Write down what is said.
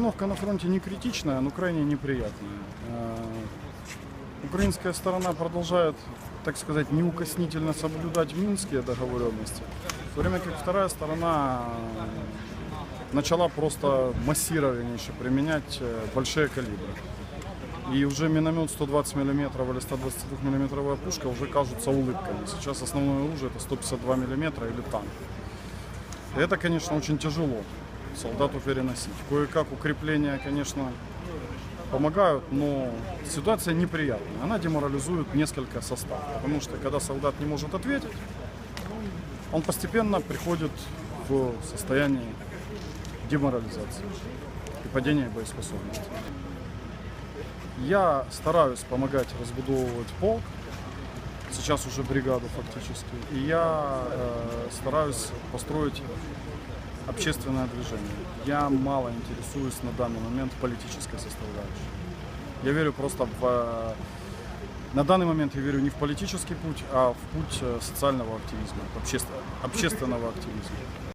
Обстановка на фронте не критичная, но крайне неприятная. Э, Украинская сторона продолжает, так сказать, неукоснительно соблюдать минские договоренности, в то время как вторая сторона начала просто массированнейше применять э, большие калибры. И уже миномет 120 мм или 122 миллиметровая пушка уже кажутся улыбками. Сейчас основное оружие это 152 мм или танк. И это, конечно, очень тяжело солдату переносить. Кое-как укрепления, конечно, помогают, но ситуация неприятная. Она деморализует несколько составов. Потому что когда солдат не может ответить, он постепенно приходит в состояние деморализации и падения боеспособности. Я стараюсь помогать разбудовывать полк, сейчас уже бригаду фактически, и я э, стараюсь построить общественное движение. Я мало интересуюсь на данный момент политической составляющей. Я верю просто в... э, На данный момент я верю не в политический путь, а в путь э, социального активизма, обществ- общественного активизма.